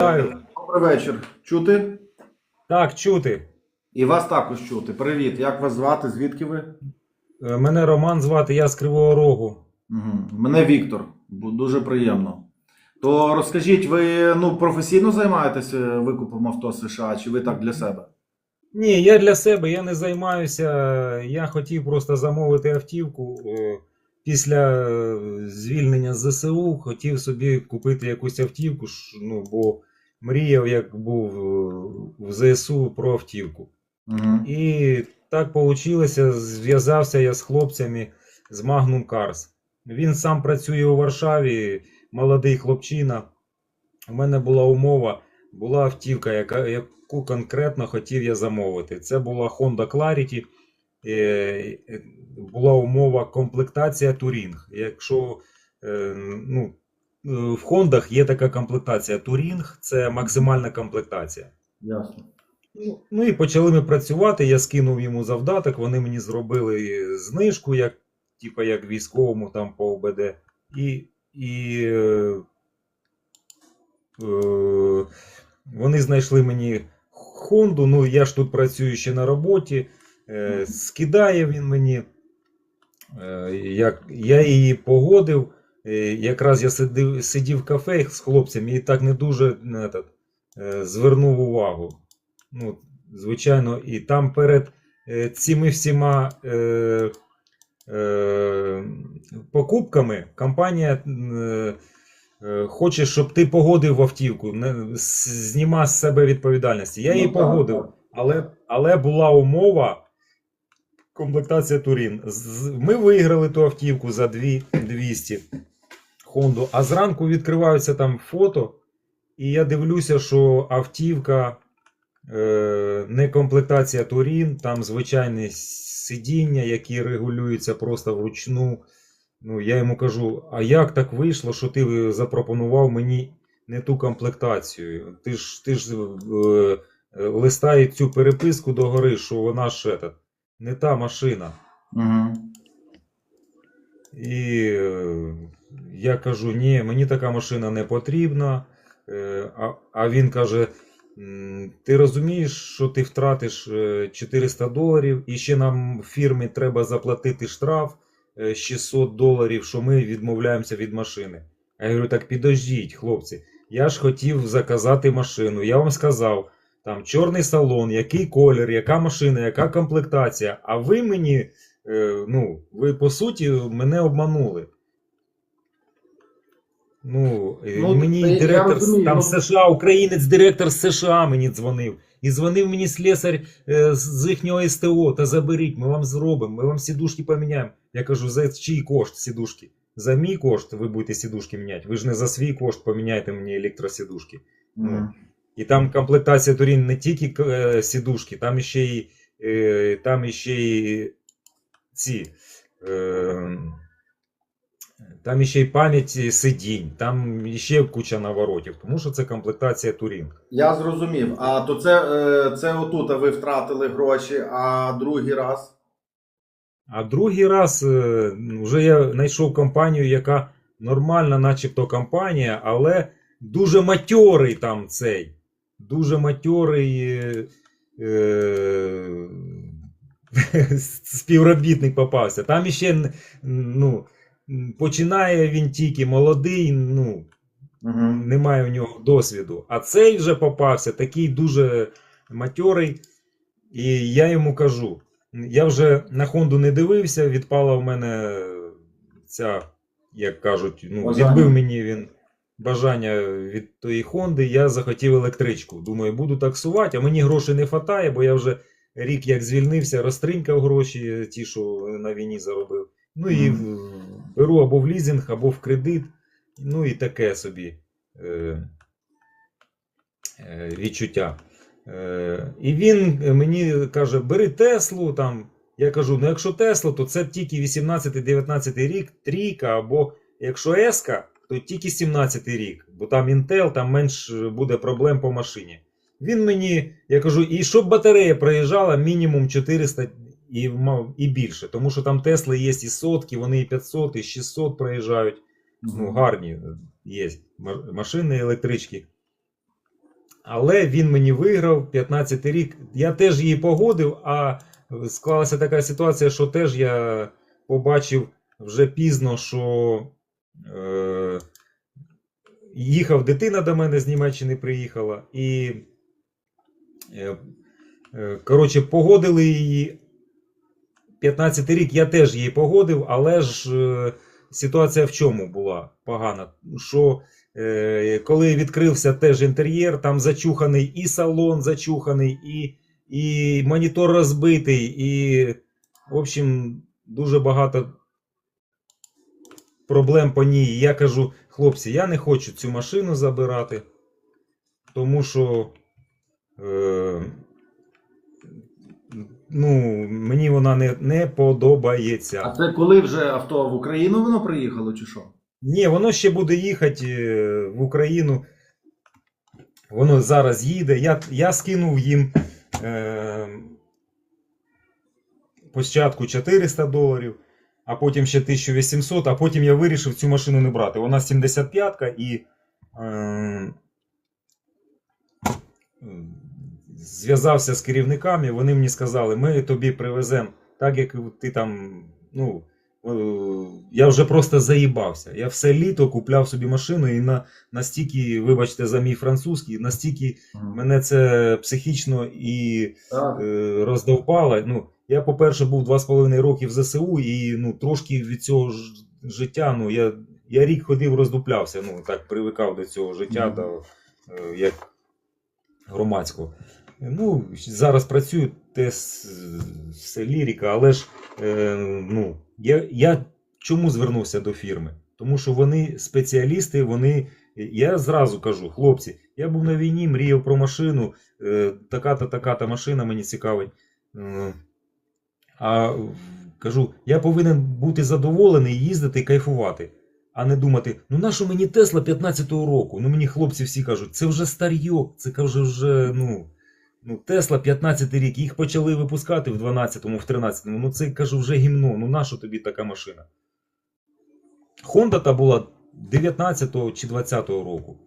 Вітаю. Добрий вечір. Чути? Так, чути. І вас також чути. Привіт. Як вас звати? Звідки ви? Е, Мене Роман звати, я з Кривого Рогу. Угу. Мене Віктор. Дуже приємно. То розкажіть, ви ну, професійно займаєтеся викупом авто США, чи ви так для себе? Ні, я для себе, я не займаюся. Я хотів просто замовити автівку. е, Після е, звільнення з ЗСУ хотів собі купити якусь автівку, ну, бо мріяв, як був е, в ЗСУ про автівку. Угу. І так вийшло, зв'язався я з хлопцями з Magnum Cars. Він сам працює у Варшаві, молодий хлопчина. У мене була умова, була автівка, яка, яку конкретно хотів я замовити. Це була Honda Clarity. Е, е, була умова комплектація Touring. Якщо ну, в Хондах є така комплектація Touring, це максимальна комплектація. Ясно. Ну, Ну і почали ми працювати. Я скинув йому завдаток. Вони мені зробили знижку, як, типа, як військовому там по ОБД. І, і е, е, вони знайшли мені Хонду. Ну, я ж тут працюю ще на роботі. Е, скидає він мені. Е, як, я її погодив. Е, якраз я сидів, сидів в кафе з хлопцями і так не дуже не, этот, е, звернув увагу. Ну, звичайно, і там перед е, цими всіма е, е, покупками компанія е, хоче, щоб ти погодив автівку, не, зніма з себе відповідальності. Я її Ну, погодив, але, але була умова. Комплектація Турін. Ми виграли ту автівку за 2 200 Хонду, а зранку відкриваються там фото, і я дивлюся, що автівка е, не комплектація Турін, там звичайне сидіння, які регулюються просто вручну. Ну, я йому кажу: а як так вийшло, що ти запропонував мені не ту комплектацію? Ти ж, ти ж е, листай цю переписку догори, що вона ж ета, не та машина. Угу. І е, я кажу, ні, мені така машина не потрібна. Е, А, він каже: ти розумієш, що ти втратиш е, 400 доларів, і ще нам фірмі треба заплатити штраф е, 600 доларів, що ми відмовляємося від машини. А я говорю, так підождіть, хлопці, я ж хотів заказати машину. Я вам сказав, там чорний салон, який колір, яка машина, яка комплектація. А ви мені, е, ну, ви по суті мене обманули. Ну, е, Ну, мені я директор розумію, там ну- США, українець, директор США мені дзвонив. І дзвонив мені слесар е, з- їхнього СТО, та заберіть, ми вам зробимо, ми вам сідушки поміняємо. Я кажу, за чий кошт сідушки? За мій кошт ви будете сідушки міняти. Ви ж не за свій кошт поміняєте мені електросідушки. Угу. І там комплектація Турін не тільки е, сідушки, там ще й, е, там ще й ці. Е, там ще й пам'ять сидінь, там ще куча наворотів, тому що це комплектація Турін. Я зрозумів. А то це, е, це отут ви втратили гроші, а другий раз. А другий раз е, вже я знайшов компанію, яка нормальна, начебто компанія, але дуже матьорий там цей. Дуже матьорий е, е, співробітник попався. Там іще ну, починає він тільки молодий, ну, Угу. немає у нього досвіду. А цей вже попався, такий дуже матьорий. І я йому кажу: я вже на Хонду не дивився, відпала в мене ця, як кажуть, ну, Бажання. відбив мені він бажання від тої Хонди. Я захотів електричку. Думаю, буду таксувати, а мені грошей не вистачає, бо я вже рік як звільнився, розтринькав гроші, ті, що на війні заробив. Ну і беру або в лізинг, або в кредит. Ну і таке собі е, е, відчуття. Е, і він мені каже: бери Теслу. Там. Я кажу: ну якщо Тесла, то це тільки 18-19 рік, трійка, або якщо Еска, то тільки 17 рік, бо там Intel, там менш буде проблем по машині. Він мені, я кажу, і щоб батарея проїжджала мінімум 400 і, і більше, тому що там Тесли є і сотки, вони і 500, і 600 проїжджають. Ну, гарні є машини, електрички. Але він мені виграв 15 рік. Я теж її погодив, а склалася така ситуація, що теж я побачив вже пізно, що е, їхав дитина до мене з Німеччини приїхала, і е, е, коротше, погодили її. 15 рік я теж її погодив, але ж е, ситуація в чому була погана? Що е, коли відкрився теж інтер'єр, там зачуханий і салон зачуханий, і, і монітор розбитий, і, в общем, дуже багато проблем по ній. Я кажу, хлопці, я не хочу цю машину забирати, тому що. Е, ну, мені вона не, не подобається. А це коли вже авто в Україну воно приїхало, чи що? Ні, воно ще буде їхати е, в Україну. Воно зараз їде. Я, я скинув їм е, спочатку 400 доларів, а потім ще 1800, а потім я вирішив цю машину не брати. Вона 75-ка і е, зв'язався з керівниками. Вони мені сказали, ми тобі привеземо, так як ти там, ну. Е, Я вже просто заїбався. Я все літо купляв собі машину і на, настільки, вибачте, за мій французький, настільки мене це психічно і Так. е, роздовбало. Ну, я, по-перше, був 2,5 роки в ЗСУ, і ну, трошки від цього ж, життя, ну, я, я рік ходив, роздуплявся, ну, так, привикав до цього життя, Мгм. до, е, як громадського. Ну, зараз працюю теж все лірика, але ж е, ну, я, я чому звернувся до фірми? Тому що вони спеціалісти, вони. Я зразу кажу, хлопці, я був на війні, мріяв про машину, е, така-та, така-та машина мені цікавить. Е, а кажу, я повинен бути задоволений, їздити кайфувати. А не думати, ну нащо мені Тесла 15-го року? Ну мені хлопці всі кажуть, це вже старьок, це каже вже, ну. Ну, Тесла 15 рік, їх почали випускати в 12-му, в 13-му. Ну це кажу вже гімно. Ну нащо тобі така машина? Honda та була 19-го чи 20-го року.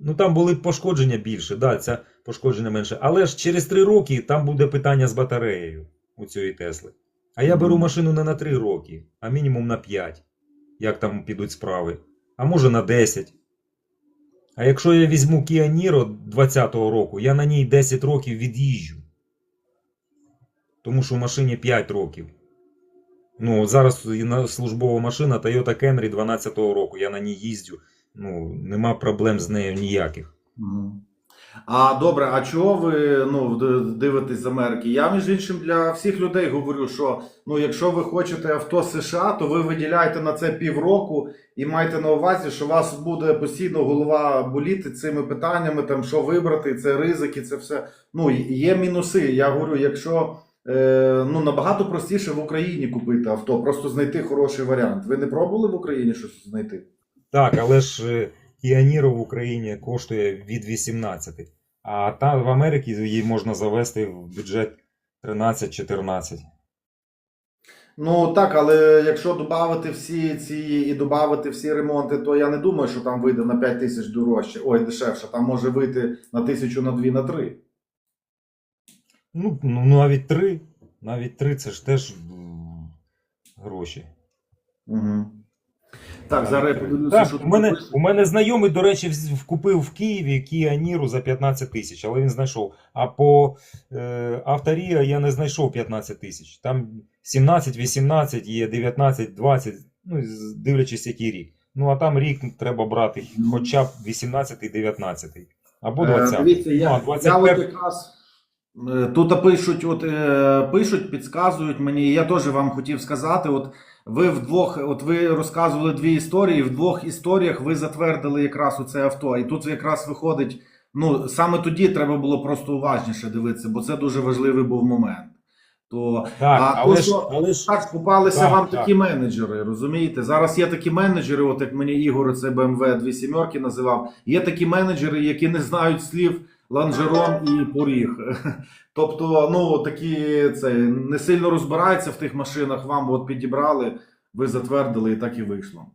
Ну там були пошкодження більше, да, це пошкодження менше. Але ж через 3 роки там буде питання з батареєю у цієї Тесли. А я беру машину не на 3 роки, а мінімум на 5. Як там підуть справи. А може на 10. А якщо я візьму Kia Niro 20-го року, я на ній 10 років від'їжджу. Тому що в машині 5 років. Ну, от зараз службова машина Toyota Camry 12-го року. Я на ній їздю. Ну, нема проблем з нею ніяких. А добре, а чого ви ну, дивитесь з Америки? Я, між іншим, для всіх людей говорю, що ну, якщо ви хочете авто США, то ви виділяєте на це півроку і маєте на увазі, що у вас буде постійно голова боліти цими питаннями, там, що вибрати, це ризики, це все. Ну, є мінуси. Я говорю, якщо е, ну, набагато простіше в Україні купити авто, просто знайти хороший варіант. Ви не пробували в Україні щось знайти? Так, але ж е, в Україні коштує від 18. А там в Америці її можна завести в бюджет 13-14. Ну так, але якщо додати всі ці і додати всі ремонти, то я не думаю, що там вийде на 5 тисяч дорожче. Ой, дешевше. Там може вийти на тисячу, на дві, на три. Ну, ну навіть 3. Навіть 3 це ж теж гроші. Угу. Так, зараз я подивлюся, Так, що у мене, у мене знайомий, до речі, вз- купив в Києві Kia Niro за 15 тисяч, але він знайшов. А по е, Авторія я не знайшов 15 тисяч. Там 17, 18, є 19, 20, ну, з- дивлячись, який рік. Ну, а там рік треба брати хоча б 18, 19. Або Е, 20. Дивіться, Ну, я, а я 21 от якраз е, тут пишуть, от е, пишуть, підказують мені. Я теж вам хотів сказати. От ви вдвох, от ви розказували дві історії. В двох історіях ви затвердили якраз оце авто. І тут якраз виходить. Ну саме тоді треба було просто уважніше дивитися, бо це дуже важливий був момент. То Так, а але то, ж, що- але ж так попалися Так, вам так. такі менеджери, розумієте? Зараз є такі менеджери, от як мені Ігор це BMW дві сімерки називав. Є такі менеджери, які не знають слів ланжерон і поріг. Тобто, ну такі це не сильно розбираються в тих машинах. Вам от підібрали, ви затвердили, і так і вийшло.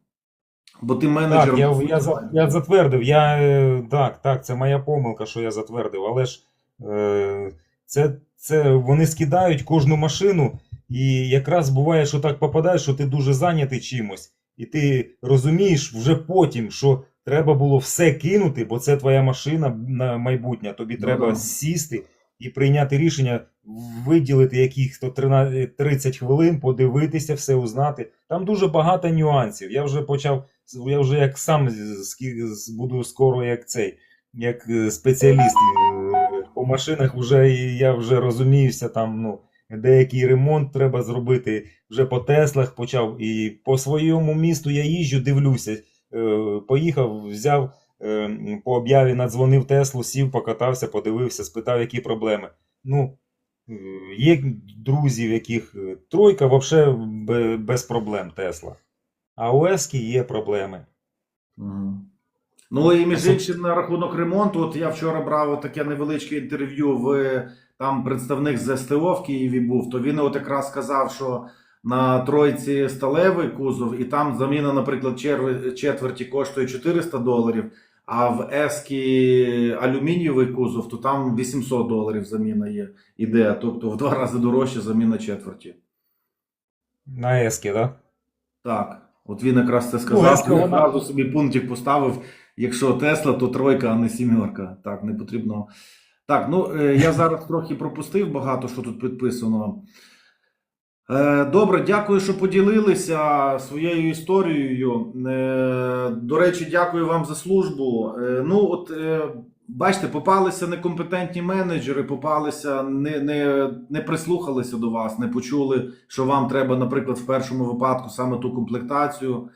Бо ти менеджер. Так, я, я, за- я затвердив. Я, е, так, так, це моя помилка, що я затвердив. Але ж е, це, це вони скидають кожну машину, і якраз буває, що так попадаєш, що ти дуже зайнятий чимось, і ти розумієш вже потім, що треба було все кинути, бо це твоя машина на майбутнє. Тобі Ну треба да. сісти і прийняти рішення, виділити яких-то 30 хвилин, подивитися, все узнати. Там дуже багато нюансів. Я вже почав, я вже як сам буду скоро як цей, як е, спеціаліст е, по машинах, вже я вже розуміюся там, ну. Деякий ремонт треба зробити вже по Теслах почав. І по своєму місту я їжджу, дивлюся. Е, поїхав, взяв е, по об'яві, надзвонив Теслу, сів, покатався, подивився, спитав, які проблеми. Ну, е, є друзі, в яких тройка взагалі без проблем Тесла. А у Ески є проблеми. Ну і між іншим на рахунок ремонту, от я вчора брав таке невеличке інтерв'ю в там представник з СТО в Києві був, то він от якраз сказав, що на тройці сталевий кузов, і там заміна, наприклад, четверті коштує 400 доларів, а в Ескі алюмінієвий кузов, то там 800 доларів заміна є. Іде, тобто в два рази дорожче заміна четверті. На Ески, так? Так, от він якраз це Ну, сказав. Він одразу собі пунктик поставив. Якщо Тесла, то тройка, а не сімерка. Так, не потрібно. Так, ну е, я зараз трохи пропустив багато, що тут підписано. Е, Добре, дякую, що поділилися своєю історією. Е, До речі, дякую вам за службу. Е, Ну, от бачите, попалися некомпетентні менеджери, попалися, не, не, не прислухалися до вас, не почули, що вам треба, наприклад, в першому випадку саме ту комплектацію.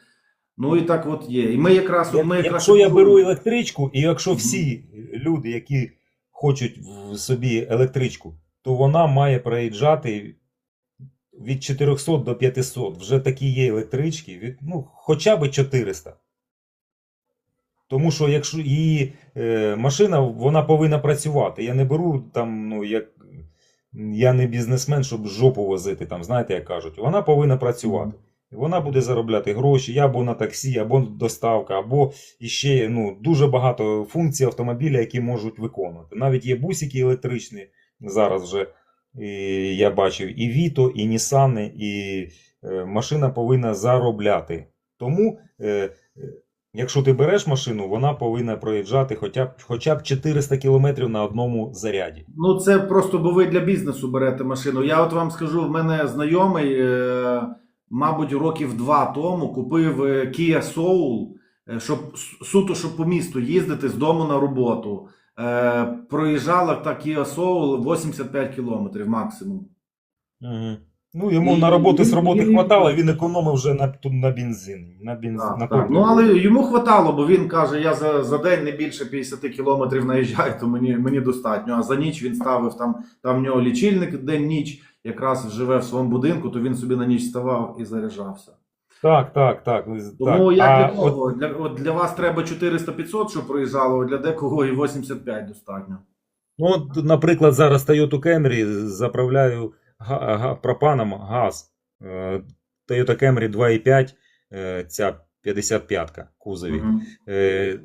Ну і так от є. І ми якраз от ми якраз Якщо я беру електричку, і якщо всі люди, які хочуть в собі електричку, то вона має проїжджати від 400 до 500. Вже такі є електрички, від, ну, хоча б 400. Тому що якщо її е, машина, вона повинна працювати. Я не беру там, ну, як. Я не бізнесмен, щоб жопу возити, там, знаєте, як кажуть. Вона повинна працювати. Вона буде заробляти гроші або на таксі, або доставка, або іще ну, дуже багато функцій автомобіля, які можуть виконувати. Навіть є бусики електричні зараз вже і я бачив і Віто, і Нісани, і е, машина повинна заробляти. Тому, е, е, якщо ти береш машину, вона повинна проїжджати хоча б, хоча б 400 км на одному заряді. Ну, це просто бо ви для бізнесу берете машину. Я от вам скажу, в мене знайомий, мабуть, років два тому купив Kia Soul, щоб суто, щоб по місту їздити з дому на роботу. Е, проїжджала та Kia Soul 85 кілометрів максимум. Угу. Ну, йому І- на роботу з роботи і- хватало, він економив вже на, на бензин. На бензин Так, на так. Ну, але йому хватало, бо він каже, я за, за день не більше 50 кілометрів наїжджаю, то мені, мені достатньо. А за ніч він ставив там, там в нього лічильник день-ніч, якраз живе в своєму будинку, то він собі на ніч ставав і заряджався. Так, так, так. Тому так. як а для от. Для, от для вас треба 400-500, щоб проїжджало, а для декого і 85 достатньо. ну, от, наприклад, зараз Toyota Camry заправляю га- га- пропаном газ. Е, Toyota Camry 2.5, е, ця 55-ка кузові. Е,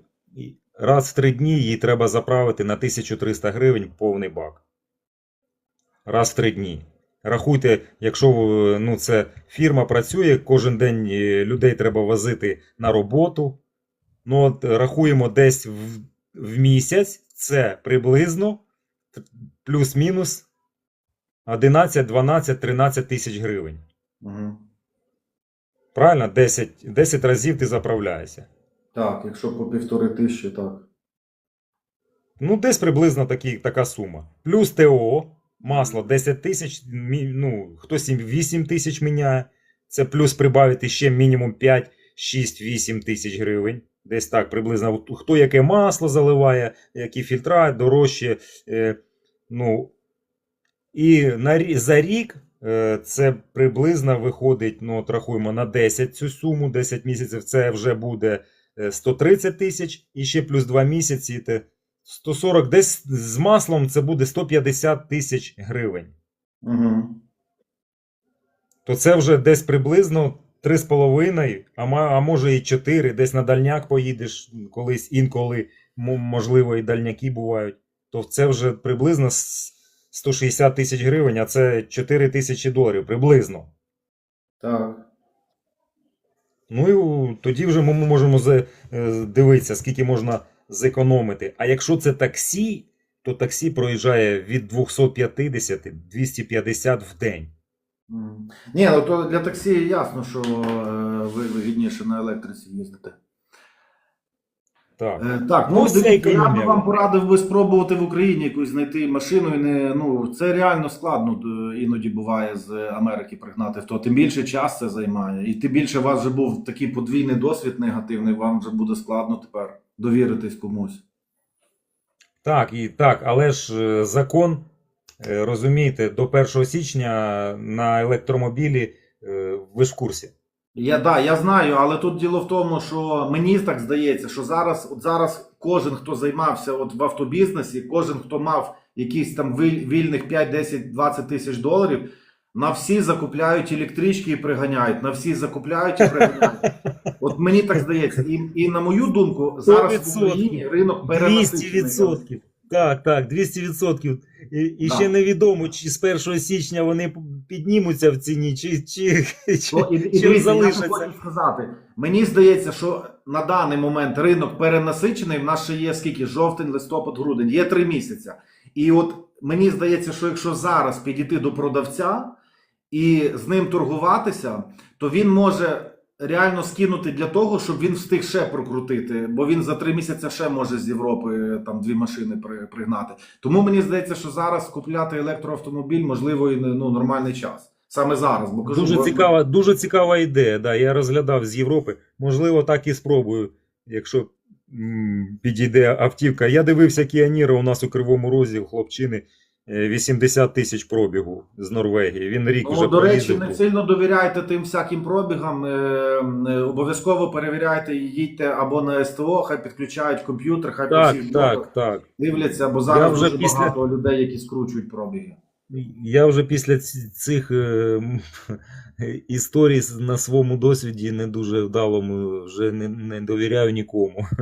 Раз в три дні її треба заправити на 1300 гривень повний бак. Раз в три дні. Рахуйте, якщо е, ну, це фірма працює, кожен день е, людей треба возити на роботу. Ну, от рахуємо десь в, в місяць, це приблизно плюс-мінус 11, 12, 13 тисяч гривень. Мгм. Правильно? 10, 10 разів ти заправляєшся. Так, якщо по півтори тисячі, так. Ну, десь приблизно такі, така сума. Плюс ТО, масло 10 тисяч, ну, хтось 8 тисяч міняє. Це плюс прибавити ще мінімум 5, 6, 8 тисяч гривень. Десь так приблизно. Хто яке масло заливає, які фільтра дорожче. Е, ну, і на, за рік е, це приблизно виходить, ну, от рахуємо на 10 цю суму, 10 місяців це вже буде е, 130 тисяч, і ще плюс 2 місяці 140, десь з маслом це буде 150 тисяч гривень. Угу. То це вже десь приблизно 3,5, а, а може і 4, десь на дальняк поїдеш колись інколи, можливо, і дальняки бувають, то це вже приблизно 160 тисяч гривень, а це 4 тисячі доларів приблизно. Так. Ну і тоді вже ми можемо е, дивитися, скільки можна зекономити. А якщо це таксі, то таксі проїжджає від 250 250 в день. Ні, ну то для таксі ясно, що е, ви вигідніше на електриці їздите. Так. Е, Так, Ну, ну дивіться, я б вам порадив би спробувати в Україні якусь знайти машину. І не, ну, це реально складно е, іноді буває з Америки пригнати авто. Тим більше час це займає. І тим більше у вас вже був такий подвійний досвід негативний, вам вже буде складно тепер довіритись комусь. Так, і так, але ж е, закон, е, розумієте, до 1 січня на електромобілі е, ви ж в курсі. Я, да, я знаю, але тут діло в тому, що мені так здається, що зараз, от зараз кожен, хто займався от в автобізнесі, кожен, хто мав якісь там вільних 5, 10, 20 тисяч доларів, на всі закупляють електрички і приганяють, на всі закупляють і приганяють. От мені так здається. І, і на мою думку, зараз в 100%. Україні ринок перенасичений. 200%. Так, так, 200%. І, і Да. ще невідомо, чи з 1 січня вони піднімуться в ціні, чи, чи, чи, То, і, і чим дивіться, я хочу сказати, мені здається, що на даний момент ринок перенасичений. В нас ще є скільки жовтень, листопад, грудень, є три місяці. І от мені здається, що якщо зараз підійти до продавця і з ним торгуватися, то він може реально скинути для того, щоб він встиг ще прокрутити, бо він за три місяці ще може з Європи там дві машини при- пригнати. Тому мені здається, що зараз купляти електроавтомобіль можливо і ну, нормальний час. Саме зараз, бо кажу, Дуже бо- цікава, дуже цікава ідея. Да, я розглядав з Європи. Можливо, так і спробую, якщо м, підійде автівка. Я дивився Кіаніра у нас у Кривому Розі, у хлопчини е, 80 тисяч пробігу з Норвегії. Він рік вже Ну, до речі, не сильно довіряйте тим всяким пробігам. е, е, Обов'язково перевіряйте їдьте або на СТО, хай підключають комп'ютер, хай Так, так, так. дивляться, бо зараз вже дуже після- багато людей, які скручують пробіги. Я вже після цих е, історій на своєму досвіді не дуже вдалому вже не, не довіряю нікому.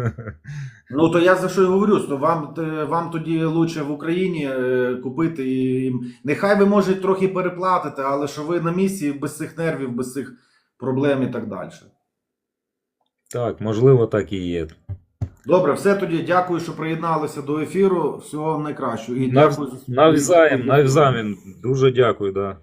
Ну то я за що й говорю, то вам, вам тоді лучше в Україні е, купити і нехай ви може трохи переплатите, але що ви на місці без цих нервів, без цих проблем і так далі. Так, можливо, так і є. Добре, все тоді. Дякую, що приєдналися до ефіру. Всього найкращого. І Нав- дякую за- Навзаєм, навзаєм. Дуже дякую, да.